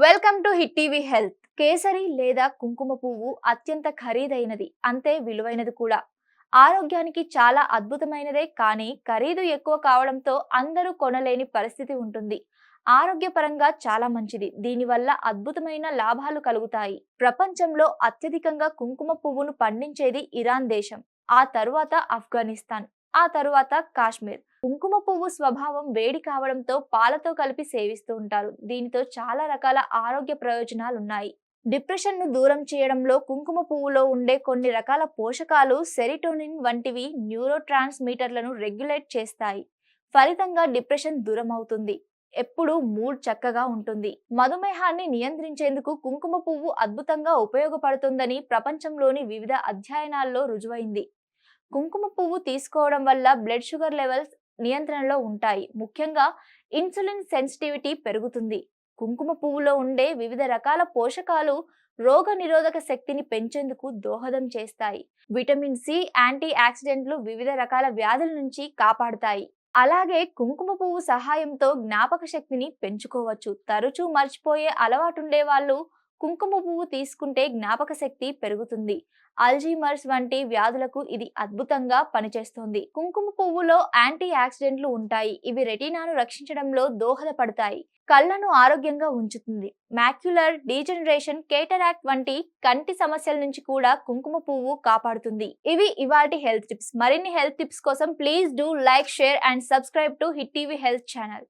Welcome to Hit TV health. Kesari లేదా కుంకుమ పువ్వు అత్యంత ఖరీదైనది అంతే విలువైనది కూడా. ఆరోగ్యానికి చాలా అద్భుతమైనదే కానీ ఖరీదు ఎక్కువ కావడంతో అందరూ కొనలేని పరిస్థితి ఉంటుంది. ఆరోగ్యపరంగా చాలా మంచిది. దీనివల్ల అద్భుతమైన లాభాలు కలుగుతాయి. ప్రపంచంలో అత్యధికంగా కుంకుమ పువ్వును పండించేది ఇరాన్ దేశం ఆ తరువాత ఆఫ్ఘనిస్తాన్ ఆ తరువాత కాశ్మీర్. కుంకుమ పువ్వు స్వభావం వేడి కావడంతో పాలతో కలిపి సేవిస్తూ ఉంటారు. దీనితో చాలా రకాల ఆరోగ్య ప్రయోజనాలు ఉన్నాయి డిప్రెషన్ను దూరం చేయడంలో కుంకుమ పువ్వులో ఉండే కొన్ని రకాల పోషకాలు సెరిటోనిన్ వంటివి న్యూరో ట్రాన్స్మీటర్లను రెగ్యులేట్ చేస్తాయి. ఫలితంగా డిప్రెషన్ దూరం అవుతుంది ఎప్పుడు మూడ్ చక్కగా ఉంటుంది. మధుమేహాన్ని నియంత్రించేందుకు కుంకుమ పువ్వు అద్భుతంగా ఉపయోగపడుతుందని ప్రపంచంలోని వివిధ అధ్యయనాల్లో రుజువైంది. కుంకుమ పువ్వు తీసుకోవడం వల్ల బ్లడ్ షుగర్ లెవెల్స్ నియంత్రణలో ఉంటాయి. ముఖ్యంగా ఇన్సులిన్ సెన్సిటివిటీ పెరుగుతుంది. కుంకుమ పువ్వులో ఉండే వివిధ రకాల పోషకాలు రోగ నిరోధక శక్తిని పెంచేందుకు దోహదం చేస్తాయి. విటమిన్ సి యాంటీ ఆక్సిడెంట్లు వివిధ రకాల వ్యాధుల నుంచి కాపాడుతాయి. అలాగే కుంకుమ పువ్వు సహాయంతో జ్ఞాపక శక్తిని పెంచుకోవచ్చు. తరచూ మర్చిపోయే అలవాటుండే వాళ్ళు కుంకుమ పువ్వు తీసుకుంటే జ్ఞాపక శక్తి పెరుగుతుంది. అల్జీమర్స్ వంటి వ్యాధులకు ఇది అద్భుతంగా పనిచేస్తుంది. కుంకుమ పువ్వులో యాంటీ ఆక్సిడెంట్లు ఉంటాయి. ఇవి రెటీనాను రక్షించడంలో దోహదపడతాయి. కళ్ళను ఆరోగ్యంగా ఉంచుతుంది. మాక్యులర్ డీజనరేషన్ కేటరాక్ట్ వంటి కంటి సమస్యల నుంచి కూడా కుంకుమ పువ్వు కాపాడుతుంది. ఇవి ఇవాటి హెల్త్ టిప్స్. మరిన్ని హెల్త్ టిప్స్ కోసం please do like share and subscribe to Hit TV health channel.